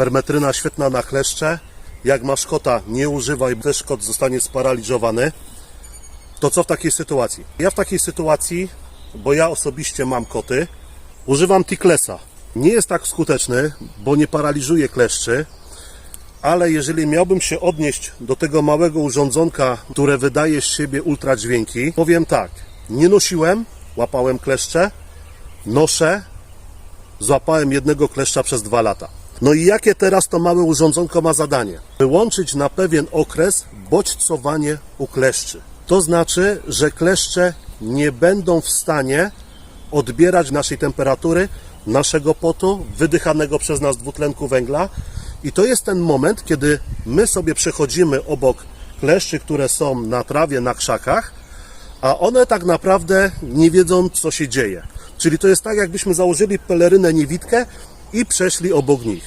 Permetryna świetna na kleszcze. Jak masz kota, nie używaj, bo też kot zostanie sparaliżowany. To co w takiej sytuacji? Ja w takiej sytuacji, bo ja osobiście mam koty, używam Ticklesa. Nie jest tak skuteczny, bo nie paraliżuje kleszczy, ale jeżeli miałbym się odnieść do tego małego urządzonka, które wydaje z siebie ultradźwięki, powiem tak, nie nosiłem, łapałem kleszcze, noszę, złapałem jednego kleszcza przez dwa lata. No i jakie teraz to małe urządzonko ma zadanie? Wyłączyć na pewien okres bodźcowanie u kleszczy. To znaczy, że kleszcze nie będą w stanie odbierać naszej temperatury, naszego potu, wydychanego przez nas dwutlenku węgla. I to jest ten moment, kiedy my sobie przechodzimy obok kleszczy, które są na trawie, na krzakach, a one tak naprawdę nie wiedzą, co się dzieje. Czyli to jest tak, jakbyśmy założyli pelerynę niewidkę i przeszli obok nich.